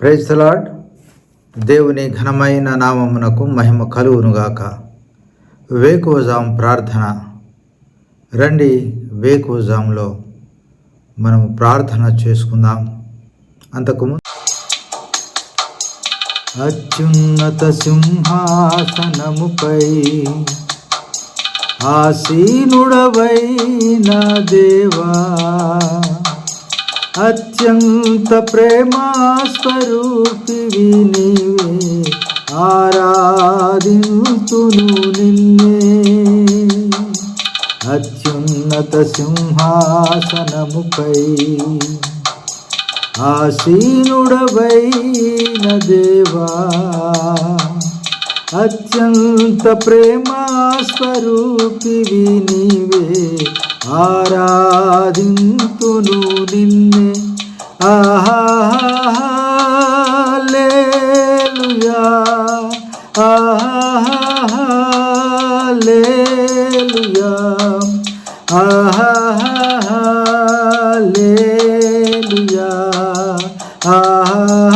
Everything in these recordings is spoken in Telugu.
ప్రైజ్ లార్డ్ దేవుని ఘనమైన నామమునకు మహిమ కలువునుగాక వేకువజాం ప్రార్థన. రండి వేకువజాంలో మనం ప్రార్థన చేసుకుందాం. అంతకుముందు అత్యున్నత సింహాసనముపై ఆసీనుడవైన దేవా. అత్యంత ప్రేమాస్వరూపివి నీవే ఆరాధింతును నిన్నే. అత్యున్నత సింహాసనముపై ఆసీనుడవైన దేవా అత్యంత ప్రేమాస్వరూపివి నీవే ఆరాధింతును నిన్నే. ఆహాలేలుయా ఆహాలేలుయా ఆహాలేలుయా ఆహా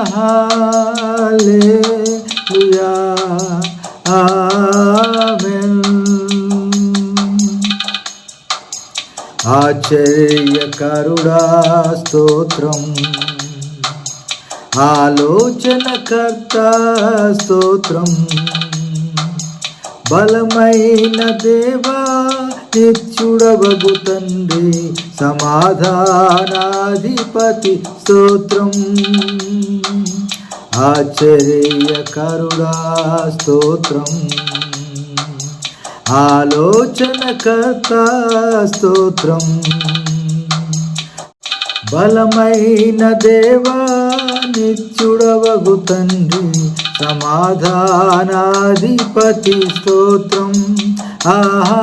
ఆహాలేలుయా ఆమెన్ ఆశ్చర్యకరుడా స్తోత్రం. ఆలోచనకర్త స్తోత్రం. బలమైన దేవా నిత్యుడవగు తండ్రి సమాధానాధిపతి స్తోత్రం. ఆశ్చర్యకరుడా స్తోత్రం ఆలోచనకర్త స్తోత్రం. బలమైన దేవా నిత్యుడవగు తండ్రి సమాధానాధిపతి స్తోత్రం. ఆహా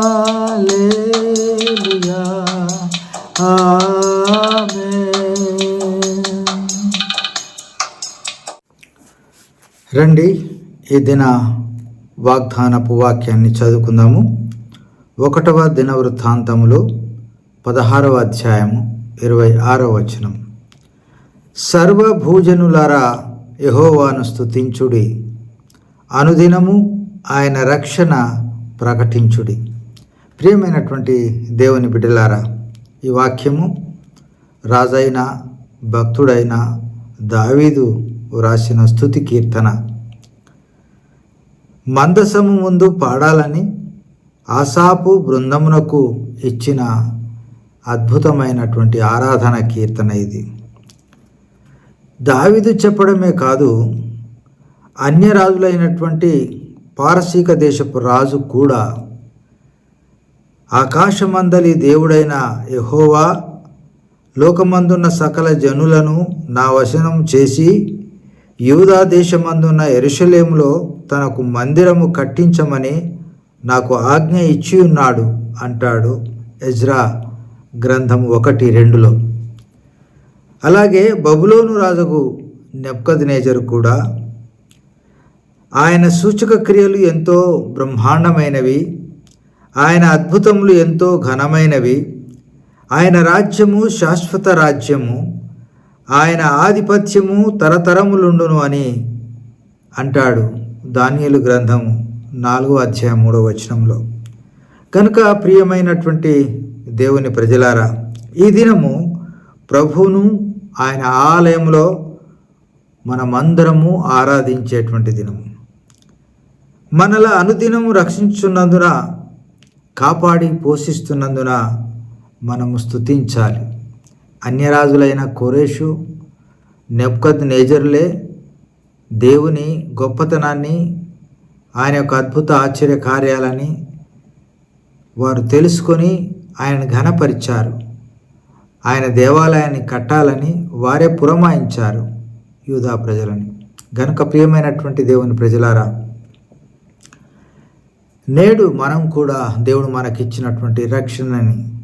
రండి ఈ దిన వాగ్దానపు వాక్యాన్ని చదువుకుందాము. ఒకటవ దిన వృత్తాంతములు పదహారవ అధ్యాయము ఇరవై ఆరవ వచనం. సర్వభూజనులారా యహోవాను స్థుతించుడి అనుదినము ఆయన రక్షణ ప్రకటించుడి. ప్రియమైనటువంటి దేవుని బిడ్డలారా ఈ వాక్యము రాజైన భక్తుడైన దావీదు వ్రాసిన స్థుతి కీర్తన. మందసము ముందు పాడాలని ఆసాపు బృందమునకు ఇచ్చిన అద్భుతమైనటువంటి ఆరాధన కీర్తన ఇది. దావిదు చెప్పడమే కాదు అన్యరాజులైనటువంటి పారసీక దేశపు రాజు కూడా ఆకాశమందలి దేవుడైన యహోవా లోకమందున్న సకల జనులను నా వశనం చేసి యూదా దేశమందున్న ఎరుషలేములో తనకు మందిరము కట్టించమని నాకు ఆజ్ఞ ఇచ్చి ఉన్నాడు అంటాడు ఎజ్రా గ్రంథం ఒకటి రెండులో. అలాగే బబులోను రాజుకు నెప్కద్నేజరు కూడా ఆయన సూచక క్రియలు ఎంతో బ్రహ్మాండమైనవి ఆయన అద్భుతములు ఎంతో ఘనమైనవి ఆయన రాజ్యము శాశ్వత రాజ్యము ఆయన ఆధిపత్యము తరతరములుండును అని అంటాడు దానియలు గ్రంథము నాలుగో అధ్యాయం మూడో వచనంలో. కనుక ప్రియమైనటువంటి దేవుని ప్రజలారా ఈ దినము ప్రభువును ఆయన ఆలయంలో మనమందరము ఆరాధించేటువంటి దినము. మనల అనుదినము రక్షించున్నందున కాపాడి పోషిస్తున్నందున మనము స్తుతించాలి. అన్యరాజులైన కోరేషు నెప్కద్ నేజర్లే దేవుని గొప్పతనాన్ని ఆయన యొక్క అద్భుత ఆశ్చర్య కార్యాలని వారు తెలుసుకొని ఆయన ఘనపరిచారు. ఆయన దేవాలయాన్ని కట్టాలని వారే పురమాయించారు. యూదా ప్రజలని. గనుక ప్రియమైనటువంటి దేవుని ప్రజలారా నేడు మనం కూడా దేవుడు మనకిచ్చినటువంటి రక్షణని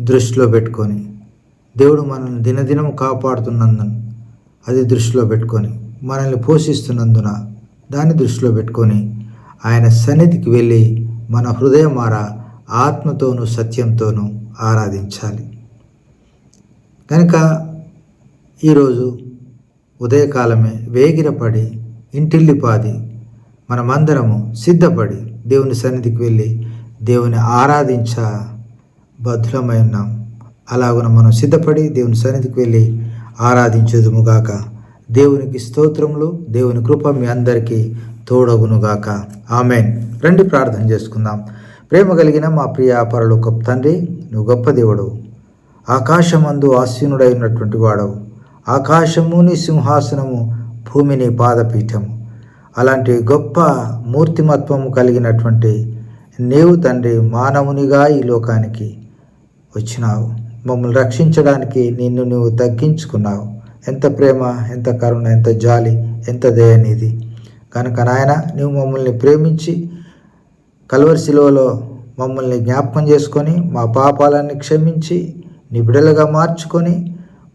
దృష్టిలో పెట్టుకొని దేవుడు మనల్ని దినదినం కాపాడుతున్నందున అది దృష్టిలో పెట్టుకొని మనల్ని పోషిస్తున్నందున దాన్ని దృష్టిలో పెట్టుకొని ఆయన సన్నిధికి వెళ్ళి మన హృదయమార ఆత్మతోనూ సత్యంతోనూ ఆరాధించాలి. కనుక ఈరోజు ఉదయకాలమే వేగిరపడి ఇంటిల్లిపాది మనమందరము సిద్ధపడి దేవుని సన్నిధికి వెళ్ళి దేవుని ఆరాధించ బద్ధులమై ఉన్నాం. అలాగున మనం సిద్ధపడి దేవుని సన్నిధికి వెళ్ళి ఆరాధించుదుముగాక దేవునికి స్తోత్రములు దేవుని కృప మీ అందరికీ తోడగునుగాక ఆమెన్. రండి ప్రార్థన చేసుకుందాం. ప్రేమ కలిగిన మా ప్రియ పరలోక తండ్రి నువ్వు గొప్ప దేవుడు. ఆకాశమందు ఆసీనుడై ఉన్నటువంటి వాడవు. ఆకాశము నీ సింహాసనము భూమి నీ పాదపీఠము. అలాంటి గొప్ప మూర్తిమత్వము కలిగినటువంటి నీవు తండ్రి మానవునిగా ఈ లోకానికి వచ్చినావు. మమ్మల్ని రక్షించడానికి నిన్ను నువ్వు తగ్గించుకున్నావు. ఎంత ప్రేమ ఎంత కరుణ ఎంత జాలి ఎంత దయనిది కనుక నాయన నువ్వు మమ్మల్ని ప్రేమించి కల్వరిశిలువలో మమ్మల్ని జ్ఞాపకం చేసుకొని మా పాపాలన్నీ క్షమించి నీ బిడలుగా మార్చుకొని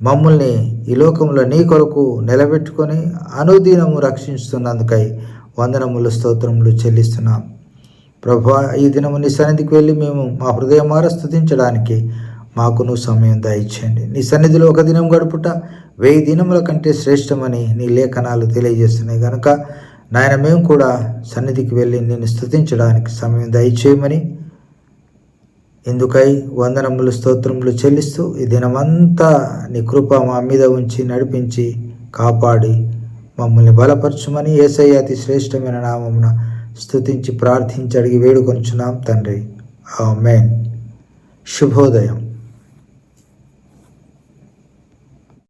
మమ్మల్ని ఈ లోకంలో నీ కొరకు నిలబెట్టుకొని అనుదినము రక్షిస్తున్నందుకై వందనములు స్తోత్రములు చెల్లిస్తున్నాం. ప్రభా ఈ దినము నీ సన్నిధికి వెళ్ళి మేము మా హృదయమార స్థుతించడానికి మాకు నువ్వు సమయం దయచేయండి. నీ సన్నిధిలో ఒక దినం గడుపుట వెయ్యి దినముల కంటే శ్రేష్టమని నీ లేఖనాలు తెలియజేస్తున్నాయి. కనుక నాయన మేము కూడా సన్నిధికి వెళ్ళి నిన్ను స్థుతించడానికి సమయం దయచేయమని ఎందుకై వందనములు స్తోత్రములు చెల్లిస్తూ ఈ దినమంతా నీ కృప మా మీద ఉంచి నడిపించి కాపాడి మమ్మల్ని బలపరచుమని ఏసయ్య అతి శ్రేష్టమైన నామమున స్థుతించి ప్రార్థించి అడిగి వేడుకొంచున్నాం తండ్రి. ఆమెన్. శుభోదయం.